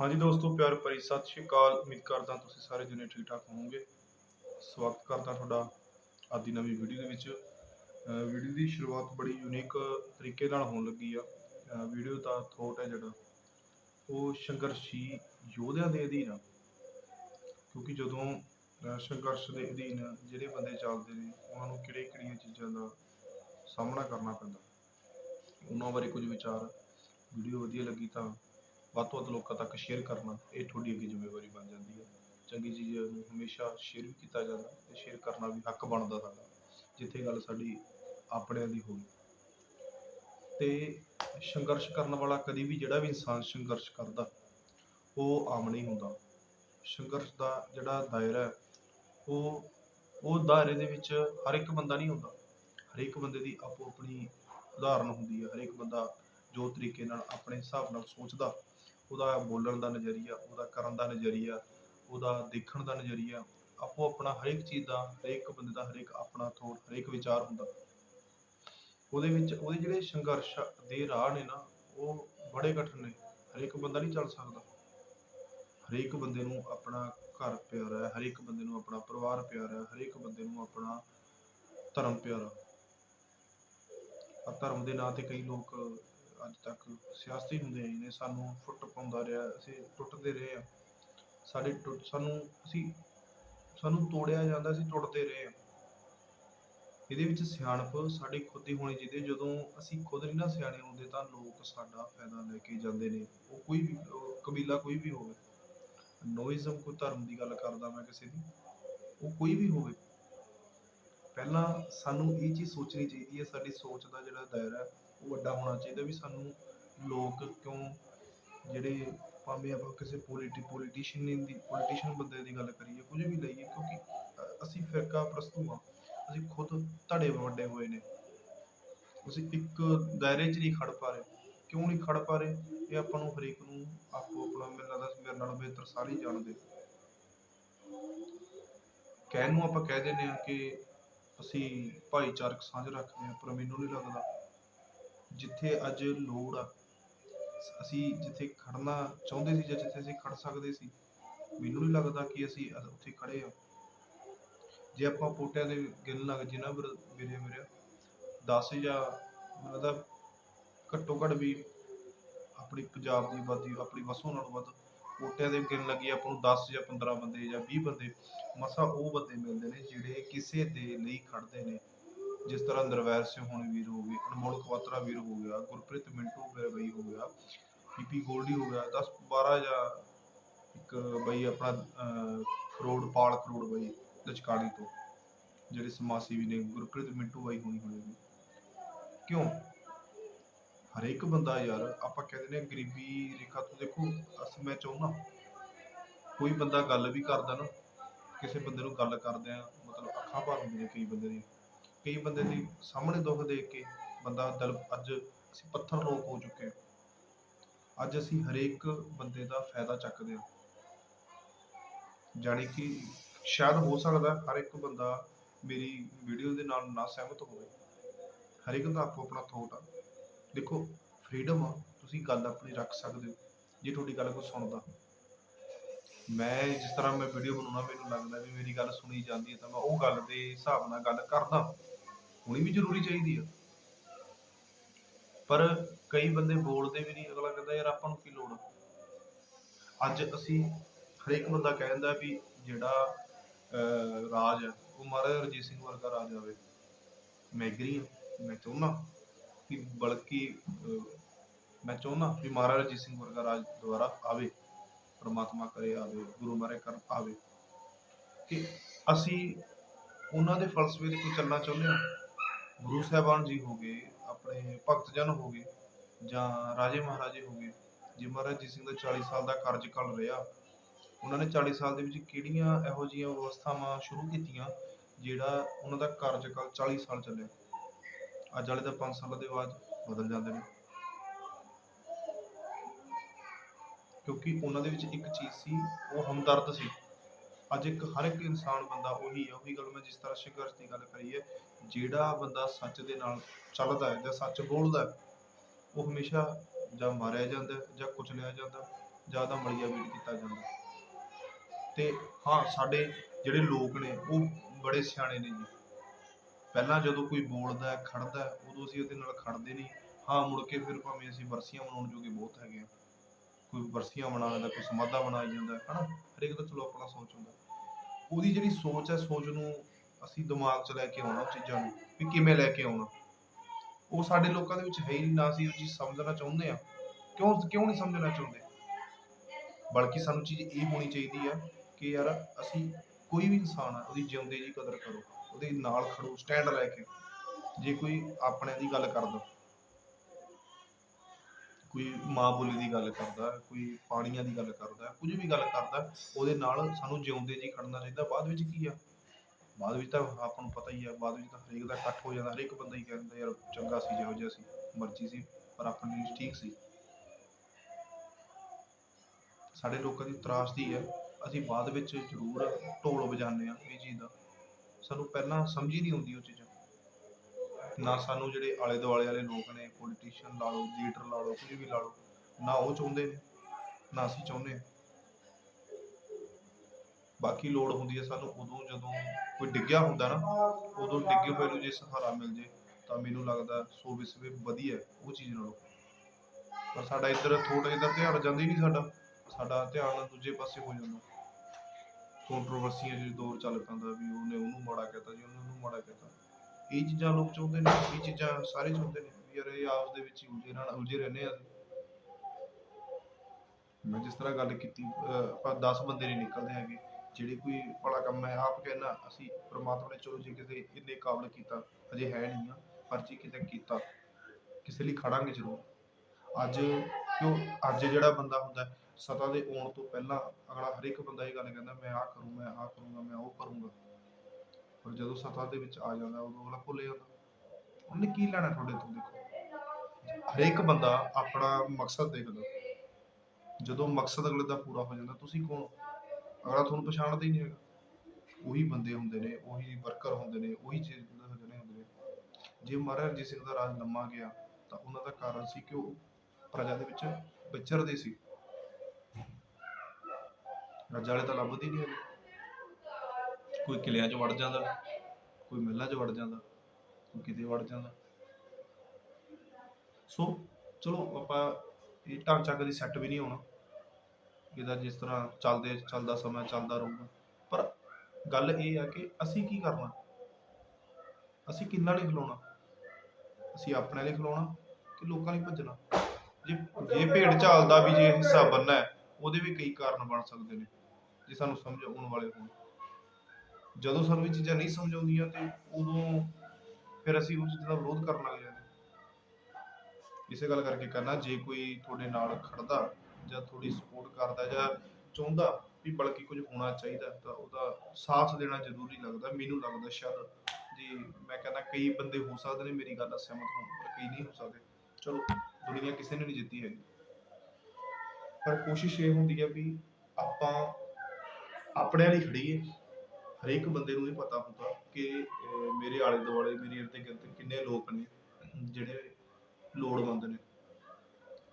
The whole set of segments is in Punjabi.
ਹਾਂਜੀ ਦੋਸਤੋ, ਪਿਆਰ ਭਰੀ ਸਤਿ ਸ਼੍ਰੀ ਅਕਾਲ। ਉਮੀਦ ਕਰਦਾ ਤੁਸੀਂ ਸਾਰੇ ਜਣੇ ਠੀਕ ਠਾਕ ਹੋਵੋਗੇ। ਸਵਾਗਤ ਕਰਦਾ ਤੁਹਾਡਾ ਅੱਜ ਦੀ ਨਵੀਂ ਵੀਡੀਓ ਦੇ ਵਿੱਚ। ਵੀਡੀਓ ਦੀ ਸ਼ੁਰੂਆਤ ਬੜੀ ਯੂਨੀਕ ਤਰੀਕੇ ਨਾਲ ਹੋਣ ਲੱਗੀ ਆ। ਵੀਡੀਓ ਦਾ ਥੋਟ ਹੈ ਜਿਹੜਾ, ਉਹ ਸੰਘਰਸ਼ੀ ਯੋਧਿਆਂ ਦੇ ਅਧੀਨ ਆ। ਕਿਉਂਕਿ ਜਦੋਂ ਸੰਘਰਸ਼ ਦੇ ਅਧੀਨ ਜਿਹੜੇ ਬੰਦੇ ਚੱਲਦੇ ਨੇ, ਉਹਨਾਂ ਨੂੰ ਕਿਹੜੇ ਕਿਹੜੀਆਂ ਚੀਜ਼ਾਂ ਦਾ ਸਾਹਮਣਾ ਕਰਨਾ ਪੈਂਦਾ। ਉਹਨਾਂ ਬਾਰੇ ਕੁਝ ਵਿਚਾਰ, ਵੀਡੀਓ ਵਧੀਆ ਲੱਗੀ ਤਾਂ ਵੱਧ ਤੋਂ ਵੱਧ ਲੋਕਾਂ ਤੱਕ ਸ਼ੇਅਰ ਕਰਨਾ, ਇਹ ਤੁਹਾਡੀ ਅੱਗੇ ਜ਼ਿੰਮੇਵਾਰੀ ਬਣ ਜਾਂਦੀ ਹੈ। ਚੰਗੀ ਚੀਜ਼ ਨੂੰ ਹਮੇਸ਼ਾ ਸ਼ੇਅਰ ਵੀ ਕੀਤਾ ਜਾਂਦਾ ਤੇ ਸ਼ੇਅਰ ਕਰਨਾ ਵੀ ਹੱਕ ਬਣਦਾ ਸਾਡਾ, ਜਿੱਥੇ ਗੱਲ ਸਾਡੀ ਆਪਣਿਆਂ ਦੀ ਹੋਵੇ। ਤੇ ਸੰਘਰਸ਼ ਕਰਨ ਵਾਲਾ ਕਦੀ ਵੀ ਜਿਹੜਾ ਵੀ ਇਨਸਾਨ ਸੰਘਰਸ਼ ਕਰਦਾ, ਉਹ ਆਮ ਨਹੀਂ ਹੁੰਦਾ। ਸੰਘਰਸ਼ ਦਾ ਜਿਹੜਾ ਦਾਇਰਾ ਹੈ, ਉਹ ਉਹ ਦਾਇਰੇ ਦੇ ਵਿੱਚ ਹਰ ਇੱਕ ਬੰਦਾ ਨਹੀਂ ਹੁੰਦਾ। ਹਰੇਕ ਬੰਦੇ ਦੀ ਆਪੋ ਆਪਣੀ ਉਦਾਹਰਨ ਹੁੰਦੀ ਹੈ। ਹਰੇਕ ਬੰਦਾ ਜੋ ਤਰੀਕੇ ਨਾਲ ਆਪਣੇ ਹਿਸਾਬ ਨਾਲ ਸੋਚਦਾ ਉਹਦਾ ਬੋਲਣ ਦਾ ਨਜ਼ਰੀਆ, ਉਹਦਾ ਕਰਨ ਦਾ ਨਜ਼ਰੀਆ, ਉਹਦਾ ਦੇਖਣ ਦਾ ਨਜ਼ਰੀਆ, ਆਪੋ ਆਪਣਾ ਹਰੇਕ ਚੀਜ਼ ਦਾ, ਹਰੇਕ ਬੰਦੇ ਦਾ ਹਰੇਕ ਆਪਣਾ ਥੋਟ ਹਰੇਕ ਵਿਚਾਰ ਹੁੰਦਾ। ਉਹਦੇ ਵਿੱਚ, ਉਹਦੇ ਜਿਹੜੇ ਸੰਘਰਸ਼ ਦੇ ਰਾਹ ਨੇ ਨਾ, ਉਹ ਬੜੇ ਕਠਿਨ ਨੇ। ਹਰੇਕ ਬੰਦਾ ਨਹੀਂ ਚੱਲ ਸਕਦਾ। ਹਰੇਕ ਬੰਦੇ ਨੂੰ ਆਪਣਾ ਘਰ ਪਿਆਰਾ ਹੈ, ਹਰੇਕ ਬੰਦੇ ਨੂੰ ਆਪਣਾ ਪਰਿਵਾਰ ਪਿਆਰਾ ਹੈ, ਹਰੇਕ ਬੰਦੇ ਨੂੰ ਆਪਣਾ ਧਰਮ ਪਿਆਰਾ। ਪਰ ਧਰਮ ਦੇ ਨਾਂ ਤੇ ਕਈ ਲੋਕ ਅੱਜ ਤੱਕ ਸਿਆਸੀ ਹੁੰਦੇ ਨੇ, ਸਾਨੂੰ ਫੁੱਟ ਪਾਉਂਦਾ ਰਿਹਾ, ਅਸੀਂ ਟੁੱਟਦੇ ਰਹੇ ਆ ਸਾਡੇ ਟੁੱਟ, ਸਾਨੂੰ, ਅਸੀਂ, ਸਾਨੂੰ ਤੋੜਿਆ ਜਾਂਦਾ, ਅਸੀਂ ਟੁੱਟਦੇ ਰਹੇ ਆ ਇਹਦੇ ਵਿੱਚ ਸਿਆਣਪ ਸਾਡੀ ਖੁਦ ਦੀ ਹੋਣੀ ਚਾਹੀਦੀ ਜਦੋਂ ਅਸੀਂ ਖੁਦ ਨਹੀਂ ਨਾ ਸਿਆਣੇ ਹੁੰਦੇ, ਤਾਂ ਲੋਕ ਸਾਡਾ ਫਾਇਦਾ ਲੈ ਕੇ ਜਾਂਦੇ ਨੇ। ਉਹ ਕੋਈ ਵੀ ਕਬੀਲਾ ਕੋਈ ਵੀ ਹੋਵੇ, ਨੋਇਜ਼ਮ ਕੋਈ ਧਰਮ ਦੀ ਗੱਲ ਕਰਦਾ ਮੈਂ ਕਿਸੇ ਦੀ, ਉਹ ਕੋਈ ਵੀ ਹੋਵੇ, ਪਹਿਲਾਂ ਸਾਨੂੰ ਇਹ ਚੀਜ਼ ਸੋਚਣੀ ਚਾਹੀਦੀ ਹੈ। ਸਾਡੀ ਸੋਚ ਦਾ ਜਿਹੜਾ ਦਾਇਰਾ ਹੈ ਉਹ ਵੱਡਾ ਹੋਣਾ ਚਾਹੀਦਾ ਵੀ ਸਾਨੂੰ ਲੋਕ ਕਿਉਂ ਜਿਹੜੇ ਭਾਵੇਂ ਆਪਾਂ ਕਿਸੇ ਪੋਲੀਟੀ ਪੋਲੀਟੀਸ਼ੀਅਨ ਦੀ ਪੋਲੀਟੀਸ਼ੀਅਨ ਬੰਦੇ ਦੀ ਗੱਲ ਕਰੀਏ, ਕੁਝ ਵੀ ਲਈਏ, ਕਿਉਂਕਿ ਅਸੀਂ ਫਿਰਕਾ ਪ੍ਰਸਤੂ ਹਾਂ। ਅਸੀਂ ਖੁਦ ਧੜੇ ਵੱਡੇ ਹੋਏ ਨੇ। ਅਸੀਂ ਇੱਕ ਦਾਇਰੇ 'ਚ ਨਹੀਂ ਖੜ ਪਾ ਰਹੇ। ਕਿਉਂ ਨਹੀਂ ਖੜ ਪਾ ਰਹੇ? ਇਹ ਆਪਾਂ ਨੂੰ ਹਰੇਕ ਨੂੰ ਆਪੋ ਆਪਣਾ ਮੇਰੇ ਲੱਗਦਾ ਮੇਰੇ ਨਾਲ ਬਿਹਤਰ ਸਾਰੇ ਜਾਣਦੇ। ਕਹਿਣ ਨੂੰ ਆਪਾਂ ਕਹਿ ਦਿੰਦੇ ਆ ਕਿ ਅਸੀਂ ਭਾਈਚਾਰਕ ਸਾਂਝ ਰੱਖਦੇ ਹਾਂ, ਪਰ ਮੈਨੂੰ ਨਹੀਂ ਲੱਗਦਾ। ਜਿੱਥੇ ਅੱਜ ਲੋੜ ਆ। ਅਸੀਂ ਜਿੱਥੇ ਖੜਨਾ ਚਾਹੁੰਦੇ ਸੀ ਜਾਂ ਜਿੱਥੇ ਅਸੀਂ ਖੜ ਸਕਦੇ ਸੀ, ਮੈਨੂੰ ਨਹੀਂ ਲੱਗਦਾ ਕਿ ਅਸੀਂ ਅ- ਉੱਥੇ ਖੜੇ ਆ। ਜੇ ਆਪਾਂ ਪੋਟਿਆਂ ਦੇ ਗਿਣ ਲੱਗ ਜੇ ਨਾ ਵੀਰ- ਵੀਰੇ ਮੇਰੇ 10 ਜਾਂ ਮੈਨੂੰ ਲੱਗਦਾ ਘੱਟੋ ਘੱਟ ਵੀ ਆਪਣੀ ਪੰਜਾਬ ਦੀ ਆਬਾਦੀ ਆਪਣੀ ਵਸੋਂ ਨਾਲੋਂ ਵੱਧ ਪੋਟਿਆਂ ਦੇ ਗਿਣ ਲੱਗੀ ਆਪਾਂ ਨੂੰ 10 ਜਾਂ 15 ਬੰਦੇ ਜਾਂ 20 ਬੰਦੇ, ਮਸਾ ਉਹ ਬੰਦੇ ਮਿਲਦੇ ਨੇ ਜਿਹੜੇ ਕਿਸੇ ਦੇ ਲਈ ਖੜਦੇ ਨੇ। ਜਿਸ ਤਰ੍ਹਾਂ ਨਰਵੈਰ ਸਿੰਘ ਹੋਣੀ ਵੀਰ ਹੋ ਗਏ ਅਨਮੋਲ ਕਵਾਤਰਾ ਵੀਰ ਹੋ ਗਿਆ ਗੁਰਪ੍ਰੀਤ ਮਿੰਟੂ ਬਈ ਹੋ ਗਿਆ ਪੀਪੀ ਗੋਲਡੀ ਹੋ ਗਿਆ 10 12 ਜਾਂ ਇੱਕ ਬਈ ਆਪਣਾ ਅਹ, ਪਾਲ ਖਰੋੜ ਬਈ ਲਚਕਾੜੀ ਤੋਂ ਜਿਹੜੇ ਸਮਾਜ ਸੇਵੀ ਨੇ ਗੁਰਪ੍ਰੀਤ ਮਿੰਟੂ ਬਾਈ ਹੋਣੀ ਹੋਣੀ ਕਿਉਂ? ਹਰੇਕ ਬੰਦਾ ਯਾਰ ਆਪਾਂ ਕਹਿੰਦੇ ਨੇ ਗਰੀਬੀ ਰੇਖਾ ਤੋਂ ਦੇਖੋ ਅਸ ਮੈਂ ਚਾਹੁੰਦਾ ਕੋਈ ਬੰਦਾ ਗੱਲ ਵੀ ਕਰਦਾ ਨਾ ਕਿਸੇ ਬੰਦੇ ਨੂੰ ਗੱਲ ਕਰਦੇ ਆ ਮਤਲਬ ਅੱਖਾਂ ਭਰ ਹੁੰਦੀਆਂ ਕਈ ਬੰਦੇ ਦੀ। ਕਈ ਬੰਦੇ ਦੀ ਸਾਹਮਣੇ ਦੁੱਖ ਦੇਖ ਕੇ ਬੰਦਾ ਦਿਲ ਅੱਜ ਅਸੀਂ ਪੱਥਰ ਲੋਕ ਹੋ ਚੁੱਕੇ ਹਾਂ। ਅੱਜ ਅਸੀਂ ਹਰੇਕ ਬੰਦੇ ਦਾ ਫਾਇਦਾ ਚੱਕਦੇ ਹਾਂ। ਜਾਣੀ ਕਿ ਸ਼ਾਇਦ ਹੋ ਸਕਦਾ ਹਰ ਇੱਕ ਬੰਦਾ ਮੇਰੀ ਵੀਡੀਓ ਦੇ ਨਾਲ ਨਾ ਸਹਿਮਤ ਹੋਵੇ। ਹਰ ਇੱਕ ਦਾ ਆਪੋ ਆਪਣਾ ਥੋਟ ਆ। ਦੇਖੋ ਫਰੀडम ਆ, ਤੁਸੀਂ ਗੱਲ ਆਪਣੀ ਰੱਖ ਸਕਦੇ ਹੋ, ਜੇ ਤੁਹਾਡੀ ਗੱਲ ਕੋਈ ਸੁਣਦਾ। ਮੈਂ ਜਿਸ ਤਰ੍ਹਾਂ ਮੈਂ ਵੀਡੀਓ ਬਣਾਉਣਾ, ਮੈਨੂੰ ਲੱਗਦਾ ਵੀ ਮੇਰੀ ਗੱਲ ਸੁਣੀ ਜਾਂਦੀ ਹੈ ਤਾਂ ਮੈਂ ਉਹ ਗੱਲ ਦੇ ਹਿਸਾਬ ਨਾਲ ਗੱਲ ਕਰਦਾ। ਹੋਣੀ ਵੀ ਜ਼ਰੂਰੀ ਚਾਹੀਦੀ ਆ। ਪਰ ਕਈ ਬੰਦੇ ਬੋਲਦੇ ਵੀ ਨਹੀਂ ਅਗਲਾ ਕਹਿੰਦਾ ਯਾਰ ਆਪਾਂ ਨੂੰ ਕੀ ਲੋੜ ਅੱਜ ਅਸੀਂ ਹਰੇਕ ਬੰਦਾ ਕਹਿੰਦਾ ਵੀ ਜਿਹੜਾ ਰਾਜ ਹੈ ਉਹ ਮਹਾਰਾਜਾ ਰਣਜੀਤ ਸਿੰਘ ਵਰਗਾ ਰਾਜ ਆਵੇ। ਮੈਂ ਐਗਰੀ ਹਾਂ ਮੈਂ ਚਾਹੁੰਦਾ ਕਿ ਬਲਕਿ ਅਹ, ਮੈਂ ਚਾਹੁੰਦਾ ਵੀ ਮਹਾਰਾਜਾ ਰਣਜੀਤ ਸਿੰਘ ਵਰਗਾ ਰਾਜ ਦੁਆਰਾ ਆਵੇ ਪਰਮਾਤਮਾ ਕਰੇ ਆਵੇ ਗੁਰੂ ਮਹਾਰਾਜ ਕਰ ਆਵੇ। ਕਿ ਅਸੀਂ ਉਹਨਾਂ ਦੇ ਫਲਸਫੇ ਤੇ ਕੋਈ ਚੱਲਣਾ ਚਾਹੁੰਦੇ ਹਾਂ। ਗੁਰੂ ਸਾਹਿਬਾਨ ਜੀ ਹੋ ਗਏ, ਆਪਣੇ ਭਗਤ ਜਨ ਹੋ ਗਏ, ਜਾਂ ਰਾਜੇ ਮਹਾਰਾਜੇ ਹੋ ਗਏ, ਜੇ ਮਹਾਰਾਜ ਜੀ ਸਿੰਘ ਦਾ 40 ਸਾਲ ਦਾ ਕਾਰਜਕਾਲ ਰਿਹਾ, ਉਹਨਾਂ ਨੇ 40 ਸਾਲ ਦੇ ਵਿੱਚ ਕਿਹੜੀਆਂ ਇਹੋ ਜਿਹੀਆਂ ਵਿਵਸਥਾਵਾਂ ਸ਼ੁਰੂ ਕੀਤੀਆਂ, ਜਿਹੜਾ ਉਹਨਾਂ ਦਾ ਕਾਰਜਕਾਲ 40 ਸਾਲ ਚੱਲਿਆ? ਅੱਜ ਵਾਲੇ ਦਾ 5 ਸਾਲਾਂ ਦੇ ਬਾਅਦ ਬਦਲ ਜਾਂਦੇ ਨੇ। ਕਿਉਂਕਿ ਉਹਨਾਂ ਦੇ ਵਿੱਚ ਇੱਕ ਚੀਜ਼ ਸੀ, ਉਹ ਹਮਦਰਦ ਸੀ। ਅੱਜ ਇੱਕ ਹਰ ਇੱਕ ਇਨਸਾਨ ਬੰਦਾ ਉਹੀ ਹੈ ਉਹੀ ਗੱਲ ਮੈਂ ਜਿਸ ਤਰ੍ਹਾਂ ਸੰਘਰਸ਼ ਦੀ ਗੱਲ ਕਰੀ ਹੈ ਜਿਹੜਾ ਬੰਦਾ ਸੱਚ ਦੇ ਨਾਲ ਚੱਲਦਾ ਹੈ ਜਾਂ ਸੱਚ ਬੋਲਦਾ ਹੈ, ਉਹ ਹਮੇਸ਼ਾ ਜਾਂ ਮਾਰਿਆ ਜਾਂਦਾ ਜਾਂ ਕੁਚਲਿਆ ਜਾਂਦਾ ਜਾਂ ਜ਼ਿਆਦਾ ਮਲੀਆ ਵੀਟ ਕੀਤਾ ਜਾਂਦਾ ਤੇ ਹਾਂ, ਸਾਡੇ ਜਿਹੜੇ ਲੋਕ ਨੇ, ਉਹ ਬੜੇ ਸਿਆਣੇ ਨੇ ਜੀ। ਪਹਿਲਾਂ ਜਦੋਂ ਕੋਈ ਬੋਲਦਾ ਖੜਦਾ ਉਦੋਂ ਅਸੀਂ ਉਹਦੇ ਨਾਲ ਖੜਦੇ ਨਹੀਂ। ਹਾਂ, ਮੁੜ ਕੇ ਫਿਰ ਭਾਵੇਂ ਅਸੀਂ ਵਰਸੀਆਂ ਮਨਾਉਣ ਜੋਗੇ ਬਹੁਤ ਹੈਗੇ ਆ। ਕੋਈ ਵਰਸੀਆਂ ਮਨਾ ਲੈਂਦਾ ਕੋਈ ਸਮਾਧਾ ਬਣਾਈ ਜਾਂਦਾ ਹੈ, ਹਨਾ? ਹਰੇਕ ਦਾ ਚਲੋ ਆਪਣਾ ਸੋਚ ਹੁੰਦਾ। ਉਹਦੀ ਜਿਹੜੀ ਸੋਚ ਹੈ ਸੋਚ ਨੂੰ ਅਸੀਂ ਦਿਮਾਗ 'ਚ ਲੈ ਕੇ ਆਉਣਾ ਉਹ ਚੀਜ਼ਾਂ ਨੂੰ ਵੀ ਕਿਵੇਂ ਲੈ ਕੇ ਆਉਣਾ। ਉਹ ਸਾਡੇ ਲੋਕਾਂ ਦੇ ਵਿੱਚ ਹੈ ਹੀ ਨਹੀਂ ਨਾ ਅਸੀਂ ਉਹ ਚੀਜ਼ ਸਮਝਣਾ ਚਾਹੁੰਦੇ ਆ ਕਿਉਂ ਕਿਉਂ ਨਹੀਂ ਸਮਝਣਾ ਚਾਹੁੰਦੇ? ਬਲਕਿ ਸਾਨੂੰ ਚੀਜ਼ ਇਹ ਹੋਣੀ ਚਾਹੀਦੀ ਆ ਕਿ ਯਾਰ ਅਸੀਂ ਕੋਈ ਵੀ ਇਨਸਾਨ ਆ ਉਹਦੀ ਜਿਉਂਦੇ ਜੀ ਕਦਰ ਕਰੋ ਉਹਦੇ ਨਾਲ ਖੜੋ ਸਟੈਂਡ ਲੈ ਕੇ। ਜੇ ਕੋਈ ਆਪਣੇ ਦੀ ਗੱਲ ਕਰਦਾ ਕੋਈ ਮਾਂ ਬੋਲੀ ਦੀ ਗੱਲ ਕਰਦਾ, ਕੋਈ ਪਾਣੀਆਂ ਦੀ ਗੱਲ ਕਰਦਾ, ਕੁਝ ਵੀ ਗੱਲ ਕਰਦਾ, ਉਹਦੇ ਨਾਲ ਸਾਨੂੰ ਜਿਉਂਦੇ ਜੀ ਖੜਨਾ ਚਾਹੀਦਾ। ਬਾਅਦ ਵਿੱਚ ਕੀ ਆ? ਬਾਅਦ ਵਿੱਚ ਤਾਂ ਆਪਾਂ ਨੂੰ ਪਤਾ ਹੀ ਆ, ਬਾਅਦ ਵਿੱਚ ਤਾਂ ਹਰੇਕ ਦਾ ਇਕੱਠ ਹੋ ਜਾਂਦਾ, ਹਰੇਕ ਬੰਦਾ ਹੀ ਕਹਿੰਦਾ ਯਾਰ ਚੰਗਾ ਸੀ, ਜਿਹੋ ਜਿਹਾ ਸੀ, ਮਰਜ਼ੀ ਸੀ, ਪਰ ਆਪਣੇ ਲਈ ਠੀਕ ਸੀ। ਸਾਡੇ ਲੋਕਾਂ ਦੀ ਤਰਾਸਦੀ ਹੈ ਅਸੀਂ ਬਾਅਦ ਵਿੱਚ ਜ਼ਰੂਰ ਢੋਲ ਵਜਾਉਂਦੇ ਆ ਇਹ ਚੀਜ਼ ਦਾ। ਸਾਨੂੰ ਪਹਿਲਾਂ ਸਮਝ ਹੀ ਨਹੀਂ ਆਉਂਦੀ ਉਹ ਚੀਜ਼ਾਂ। ਨਾ ਸਾਨੂੰ ਜਿਹੜੇ ਆਲੇ ਦੁਆਲੇ ਵਾਲੇ ਲੋਕ ਨੇ ਪੋਲੀਟੀਸ਼ੀਅਨ ਲਾ ਲਓ ਲੀਡਰ ਲਾ ਲਓ ਕੁਝ ਵੀ ਲਾ ਲਓ, ਨਾ ਉਹ ਚਾਹੁੰਦੇ ਨੇ, ਨਾ ਅਸੀਂ ਚਾਹੁੰਦੇ ਬਾਕੀ ਲੋੜ ਹੁੰਦੀ ਹੈ ਸਾਨੂੰ ਉਦੋਂ ਜਦੋਂ ਕੋਈ ਡਿੱਗਿਆ ਹੁੰਦਾ ਨਾ, ਉਦੋਂ ਡਿੱਗੇ ਹੋਏ ਨੂੰ ਜੇ ਸਹਾਰਾ ਮਿਲ ਜੇ, ਤਾਂ ਮੈਨੂੰ ਲੱਗਦਾ ਸੋ ਵਿਸਵੇ ਵਧੀਆ ਉਹ ਚੀਜ਼ ਨਾਲੋਂ। ਪਰ ਸਾਡਾ ਇੱਧਰ ਥੋੜਾ ਜਿਹਾ ਧਿਆਨ ਜਾਂਦਾ ਹੀ ਨਹੀਂ ਸਾਡਾ ਸਾਡਾ ਧਿਆਨ ਦੂਜੇ ਪਾਸੇ ਹੋ ਜਾਂਦਾ। ਕੰਟਰੋਵਰਸੀਆਂ ਜਿਹੜੇ ਦੌਰ ਚੱਲ ਪੈਂਦਾ ਵੀ ਉਹਨੇ ਉਹਨੂੰ ਮਾੜਾ ਕਹਿਤਾ ਜੀ, ਉਹਨੇ ਉਹਨੂੰ ਮਾੜਾ ਕਹਿਤਾ। ਇਹ ਚੀਜ਼ਾਂ ਲੋਕ ਚਾਹੁੰਦੇ ਨੇ ਇਹ ਚੀਜ਼ਾਂ ਸਾਰੇ ਚਾਹੁੰਦੇ ਨੇ ਵੀ ਯਾਰ ਇਹ ਆਪਸ ਦੇ ਵਿੱਚ ਹੀ ਉਲਝੇ ਨਾਲ ਉਲਝੇ ਰਹਿੰਦੇ ਆ। ਮੈਂ ਜਿਸ ਤਰ੍ਹਾਂ ਗੱਲ ਕੀਤੀ ਆਪਾਂ 10 ਬੰਦੇ ਨਹੀਂ ਨਿਕਲਦੇ ਹੈਗੇ ਜਿਹੜੇ ਕੋਈ ਭਲਾ ਕੰਮ ਮੈਂ ਆਪ ਕਹਿਣਾ ਅਸੀਂ ਪ੍ਰਮਾਤਮਾ ਨੇ ਚਲੋ ਜੇ ਕਿਤੇ ਇੰਨੇ ਕਾਬਲ ਕੀਤਾ ਅਜੇ ਹੈ ਨਹੀਂ ਆ ਪਰ ਜੇ ਕਿਤੇ ਕੀਤਾ ਕਿਸੇ ਲਈ ਖੜਾਂਗੇ ਜ਼ਰੂਰ। ਅੱਜ ਕਿਉਂ ਅੱਜ ਜਿਹੜਾ ਬੰਦਾ ਹੁੰਦਾ ਹੈ, ਸਤਾ ਦੇ ਆਉਣ ਤੋਂ ਪਹਿਲਾਂ ਅਗਲਾ ਹਰ ਇੱਕ ਬੰਦਾ ਇਹ ਗੱਲ ਕਹਿੰਦਾ ਮੈਂ ਆਹ ਕਰੂੰ ਮੈਂ ਆਹ ਕਰੂੰਗਾ ਮੈਂ ਉਹ ਕਰੂੰਗਾ। ਪਰ ਜਦੋਂ ਸਤਾ ਦੇ ਵਿੱਚ ਆ ਜਾਂਦਾ, ਉਦੋਂ ਅਗਲਾ ਭੁੱਲ ਜਾਂਦਾ। ਉਹਨੇ ਕੀ ਲੈਣਾ ਤੁਹਾਡੇ ਤੋਂ ਦੇਖੋ? ਹਰ ਬੰਦਾ ਆਪਣਾ ਮਕਸਦ ਦੇਖਦਾ। ਜਦੋਂ ਮਕਸਦ ਅਗਲੇ ਦਾ ਪੂਰਾ ਹੋ ਜਾਂਦਾ, ਤੁਸੀਂ ਕੌਣ? ਅਗਲਾ ਤੁਹਾਨੂੰ ਪਛਾਣਦਾ ਹੀ ਨਹੀਂ ਹੈਗਾ। ਉਹੀ ਬੰਦੇ ਹੁੰਦੇ ਨੇ, ਉਹੀ ਵਰਕਰ ਹੁੰਦੇ ਨੇ, ਉਹੀ ਚੀਜ਼ ਹੁੰਦੇ ਨੇ ਹੁੰਦੇ ਨੇ। ਜੇ ਮਹਾਰਾਜ ਰਣਜੀਤ ਸਿੰਘ ਦਾ ਰਾਜ ਲੰਮਾ ਗਿਆ, ਤਾਂ ਉਹਨਾਂ ਦਾ ਕਾਰਨ ਸੀ ਕਿ ਉਹ ਪ੍ਰਜਾ ਦੇ ਵਿੱਚ ਵਿਚਰਦੇ ਸੀ। ਰਾਜਾ ਵਾਲੇ ਤਾਂ ਲੱਭਦੇ ਹੀ ਨਹੀਂ ਹੈਗੇ। ਕੋਈ ਕਿਲਿਆਂ 'ਚ ਵੜ ਜਾਂਦਾ, ਕੋਈ ਮਹਿਲਾਂ 'ਚ ਵੜ ਜਾਂਦਾ, ਕੋਈ ਕਿਤੇ ਵੜ ਜਾਂਦਾ। ਸੋ ਚਲੋ ਆਪਾਂ ਇਹ ਢਾਂਚਾ ਕਦੀ ਸੈੱਟ ਵੀ ਨਹੀਂ ਹੋਣਾ। ਇਹਦਾ ਜਿਸ ਤਰ੍ਹਾਂ ਚੱਲਦੇ, ਚੱਲਦਾ ਸਮਾਂ, ਚੱਲਦਾ ਰਹੂਗਾ। ਪਰ ਗੱਲ ਇਹ ਆ ਕਿ ਅਸੀਂ ਕੀ ਕਰਨਾ? ਅਸੀਂ ਕਿੰਨਾ ਲਈ ਖਲੋਣਾ? ਅਸੀਂ ਆਪਣੇ ਲਈ ਖਲੋਣਾ ਕਿ ਲੋਕਾਂ ਲਈ ਭੱਜਣਾ? ਜੇ ਜੇ ਭੇਡ ਚਾਲਦਾ ਵੀ ਜੇ ਹਿੱਸਾ ਬੰਨਾ ਹੈ, ਉਹਦੇ ਵੀ ਕਈ ਕਾਰਨ ਬਣ ਸਕਦੇ ਨੇ, ਜੇ ਸਾਨੂੰ ਸਮਝ ਆਉਣ ਵਾਲੇ ਹੋਣ। ਜਦੋਂ ਸਾਨੂੰ ਇਹ ਚੀਜ਼ਾਂ ਨਹੀਂ ਸਮਝ ਆਉਂਦੀਆਂ ਤੇ ਉਦੋਂ ਫਿਰ ਅਸੀਂ ਉਹ ਚੀਜ਼ਾਂ ਦਾ ਵਿਰੋਧ ਕਰਨ ਲੱਗ ਜਾਂਦੇ ਇਸੇ ਗੱਲ ਕਰਕੇ ਕਰਨਾ ਜੇ ਕੋਈ ਤੁਹਾਡੇ ਨਾਲ ਖੜਦਾ ਜਾਂ ਥੋੜੀ ਸਪੋਰਟ ਕਰਦਾ ਜਾਂ ਚਾਹੁੰਦਾ ਵੀ ਬਲਕਿ ਕੁਝ ਹੋਣਾ ਚਾਹੀਦਾ, ਤਾਂ ਉਹਦਾ ਸਾਥ ਦੇਣਾ ਜ਼ਰੂਰੀ ਲੱਗਦਾ, ਮੈਨੂੰ ਲੱਗਦਾ ਸ਼ਾਇਦ ਜੀ ਮੈਂ ਕਹਿੰਦਾ ਕਈ ਬੰਦੇ ਹੋ ਸਕਦੇ ਨੇ, ਮੇਰੀ ਗੱਲ ਨਾਲ ਸਹਿਮਤ ਹੋਣ, ਪਰ ਕਈ ਨਹੀਂ ਹੋ ਸਕਦੇ। ਚਲੋ, ਦੁਨੀਆ ਕਿਸੇ ਨੇ ਨਹੀਂ ਜਿੱਤੀ ਹੈਗੀ। ਪਰ ਕੋਸ਼ਿਸ਼ ਇਹ ਹੁੰਦੀ ਹੈ ਵੀ ਆਪਾਂ ਆਪਣੇ ਲਈ ਖੜੀਏ ਹਰੇਕ ਬੰਦੇ ਨੂੰ ਇਹ ਪਤਾ ਹੁੰਦਾ ਕਿ ਮੇਰੇ ਆਲੇ ਦੁਆਲੇ, ਮੇਰੇ ਇਰਦ ਗਿਰਦ ਕਿੰਨੇ ਲੋਕ ਨੇ, ਜਿਹੜੇ ਲੋੜਵੰਦ ਨੇ।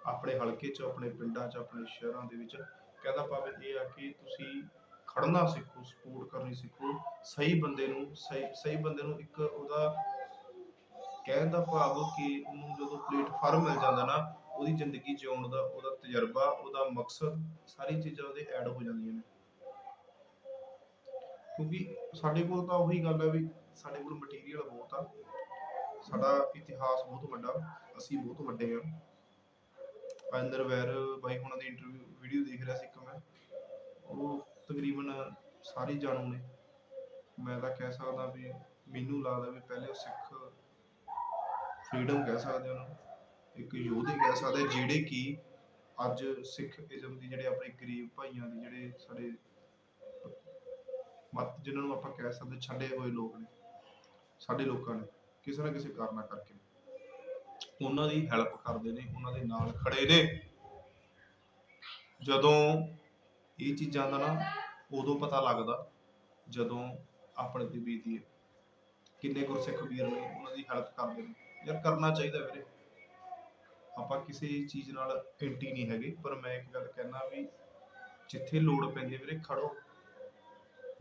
ਆਪਣੇ ਹਲਕੇ 'ਚ, ਆਪਣੇ ਪਿੰਡਾਂ 'ਚ, ਆਪਣੇ ਸ਼ਹਿਰਾਂ ਦੇ ਵਿੱਚ। ਕਹਿੰਦਾ ਭਾਵੇਂ ਇਹ ਆ ਕਿ ਤੁਸੀਂ ਖੜਨਾ ਸਿੱਖੋ ਸਪੋਰਟ ਕਰਨੀ ਸਿੱਖੋ, ਸਹੀ ਬੰਦੇ ਨੂੰ, ਸਹੀ ਸਹੀ ਬੰਦੇ ਨੂੰ ਇੱਕ ਉਹਦਾ ਕਹਿਣ ਦਾ ਭਾਵ ਕਿ ਉਹਨੂੰ ਜਦੋਂ ਪਲੇਟਫਾਰਮ ਮਿਲ ਜਾਂਦਾ ਨਾ, ਉਹਦੀ ਜ਼ਿੰਦਗੀ ਜਿਉਣ ਦਾ ਉਹਦਾ ਤਜਰਬਾ, ਉਹਦਾ ਮਕਸਦ, ਸਾਰੀ ਚੀਜ਼ਾਂ ਉਹਦੇ ਐਡ ਹੋ ਜਾਂਦੀਆਂ ਨੇ। ਕਿਉਂਕਿ ਸਾਡੇ ਕੋਲ ਤਾਂ ਉਹੀ ਗੱਲ ਹੈ ਵੀ ਸਾਡੇ ਕੋਲ ਮਟੀਰੀਅਲ ਬਹੁਤ ਆ। ਸਾਡਾ ਇਤਿਹਾਸ ਬਹੁਤ ਵੱਡਾ, ਅਸੀਂ ਬਹੁਤ ਵੱਡੇ ਆ। ਅੰਦਰ ਵੈਰ ਬਾਈ ਹੁਣਾਂ ਦੀ ਇੰਟਰਵਿਊ ਵੀਡੀਓ ਦੇਖ ਰਿਹਾ ਸੀ ਇੱਕ ਮੈਂ। ਉਹ ਤਕਰੀਬਨ ਸਾਰੇ ਜਾਣੂ ਨੇ। ਮੈਂ ਤਾਂ ਕਹਿ ਸਕਦਾ ਵੀ ਮੈਨੂੰ ਲੱਗਦਾ ਵੀ ਪਹਿਲੇ ਸਿੱਖ ਫਰੀडम ਕਹਿ ਸਕਦੇ ਉਹਨਾਂ ਨੂੰ। ਇੱਕ ਯੋਧੇ ਕਹਿ ਸਕਦੇ ਜਿਹੜੇ ਕਿ ਅੱਜ ਸਿੱਖ ਇਜ਼ਮ ਦੀ ਜਿਹੜੇ ਆਪਣੇ ਗਰੀਬ ਭਾਈਆਂ ਦੀ ਜਿਹੜੇ ਸਾਡੇ ਮਤ ਜਿਨ੍ਹਾਂ ਨੂੰ ਆਪਾਂ ਕਹਿ ਸਕਦੇ ਛੱਡੇ ਹੋਏ ਲੋਕ ਨੇ, ਸਾਡੇ ਲੋਕਾਂ ਨੇ, ਕਿਸੇ ਨਾ ਕਿਸੇ ਕਾਰਨਾ ਕਰਕੇ। ਉਹਨਾਂ ਦੀ ਹੈਲਪ ਕਰਦੇ ਨੇ, ਉਹਨਾਂ ਦੇ ਨਾਲ ਖੜੇ ਨੇ। ਜਦੋਂ ਇਹ ਚੀਜ਼ਾਂ ਦਾ ਨਾ ਉਦੋਂ ਪਤਾ ਲੱਗਦਾ, ਜਦੋਂ ਆਪਣੇ ਤੇ ਬੀਤੀ ਹੈ। ਕਿੰਨੇ ਗੁਰਸਿੱਖ ਵੀਰ ਨੇ ਉਹਨਾਂ ਦੀ ਹੈਲਪ ਕਰਦੇ ਨੇ। ਯਾਰ ਕਰਨਾ ਚਾਹੀਦਾ ਵੀਰੇ। ਆਪਾਂ ਕਿਸੇ ਚੀਜ਼ ਨਾਲ ਐਂਟੀ ਨਹੀਂ ਹੈਗੇ, ਪਰ ਮੈਂ ਇੱਕ ਗੱਲ ਕਹਿਣਾ ਵੀ ਜਿੱਥੇ ਲੋੜ ਪੈਂਦੀ ਹੈ ਵੀਰੇ, ਖੜੋ।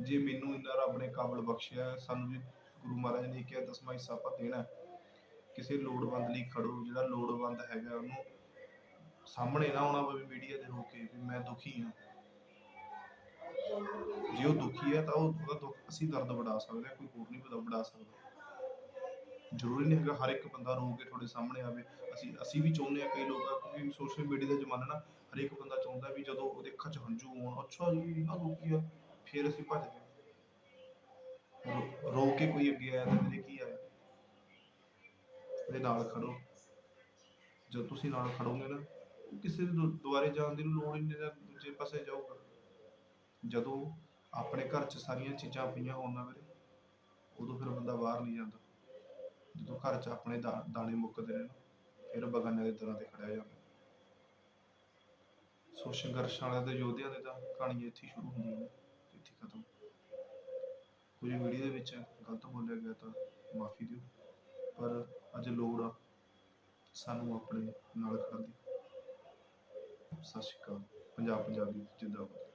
ਜੇ ਮੈਨੂੰ ਇੰਨਾ ਰੱਬ ਨੇ ਕਾਬਲ ਬਖਸ਼ਿਆ, ਸਾਨੂੰ ਵੀ ਗੁਰੂ ਮਹਾਰਾਜ ਨੇ ਕਿਹਾ ਦਸਵਾਂ ਹਿੱਸਾ ਆਪਾਂ ਦੇਣਾ ਕਿਸੇ ਲੋੜਵੰਦ ਲਈ ਖੜੋ, ਜਿਹੜਾ ਲੋੜਵੰਦ ਹੈਗਾ ਉਹਨੂੰ ਸਾਹਮਣੇ ਨਾ ਆਉਣਾ ਪਵੇ ਮੀਡੀਆ ਦੇ ਹੋ ਕੇ ਵੀ ਮੈਂ ਦੁਖੀ ਹਾਂ। ਜੇ ਉਹ ਦੁਖੀ ਹੈ ਤਾਂ ਉਹ ਉਹਦਾ ਦੁੱਖ ਅਸੀਂ ਦਰਦ ਵੜਾ ਸਕਦੇ ਹਾਂ, ਕੋਈ ਹੋਰ ਨਹੀਂ ਵੜਾ ਸਕਦਾ। ਜ਼ਰੂਰੀ ਨਹੀਂ ਹੈਗਾ ਹਰ ਇੱਕ ਬੰਦਾ ਰੋ ਕੇ ਤੁਹਾਡੇ ਸਾਹਮਣੇ ਆਵੇ। ਅਸੀਂ ਅਸੀਂ ਵੀ ਚਾਹੁੰਦੇ ਹਾਂ ਕਈ ਲੋਕ ਕਿਉਂਕਿ ਸੋਸ਼ਲ ਮੀਡੀਆ ਦਾ ਜ਼ਮਾਨਾ ਨਾ ਹਰੇਕ ਬੰਦਾ ਚਾਹੁੰਦਾ ਵੀ ਜਦੋਂ ਉਹਦੇ ਅੱਖਾਂ 'ਚ ਹੰਝੂ ਆਉਣ ਅੱਛਾ ਜੀ, ਇੰਨਾ ਦੁਖੀ ਆ। ਫਿਰ ਅਸੀਂ ਭੱਜ ਗਏ। ਰੋ- ਰੋ ਕੇ ਕੋਈ ਅੱਗੇ ਆਇਆ ਤਾਂ ਮੇਰੇ ਕੀ ਆਇਆ ਉਹਦੇ ਨਾਲ ਖੜੋ। ਜਦ ਤੁਸੀਂ ਨਾਲ ਖੜੋਗੇ ਨਾ ਉਹ ਕਿਸੇ ਦੇ ਦੁ- ਦੁਆਰੇ ਜਾਣ ਦੀ ਲੋੜ ਹੀ ਨਹੀਂ ਜਾਂ ਦੂਜੇ ਪਾਸੇ ਜਾਊਗਾ। ਜਦੋਂ ਆਪਣੇ ਘਰ 'ਚ ਸਾਰੀਆਂ ਚੀਜ਼ਾਂ ਪਈਆਂ ਹੋਣ ਨਾ ਵੀਰੇ, ਉਦੋਂ ਫਿਰ ਬੰਦਾ ਬਾਹਰ ਨਹੀਂ ਜਾਂਦਾ। ਜਦੋਂ ਘਰ 'ਚ ਆਪਣੇ ਦਾ- ਦਾਣੇ ਮੁੱਕਦੇ ਨੇ ਨਾ, ਫਿਰ ਬਗਾਨੇ ਦੇ ਦਰਾਂ ਤੇ ਖੜਿਆ ਜਾਂਦਾ। ਸੋ ਸੰਘਰਸ਼ ਵਾਲਿਆਂ ਦੇ ਯੋਧਿਆਂ ਦੇ ਤਾਂ ਕਹਾਣੀ ਇੱਥੇ ਹੀ ਸ਼ੁਰੂ ਹੁੰਦੀ ਹੈ ਇੱਥੇ ਖਤਮ ਕੁਝ ਵੀਡੀਓ ਦੇ ਵਿੱਚ ਗਲਤ ਬੋਲਿਆ ਗਿਆ ਤਾਂ ਮਾਫੀ ਦਿਓ, ਪਰ ਅੱਜ ਲੋੜ ਆ ਸਾਨੂੰ ਆਪਣੇ ਨਾਲ ਖੜਨ ਦੀ। ਸਤਿ ਸ਼੍ਰੀ ਅਕਾਲ, ਪੰਜਾਬ ਪੰਜਾਬੀ ਜਿੰਦਾਬਾਦ।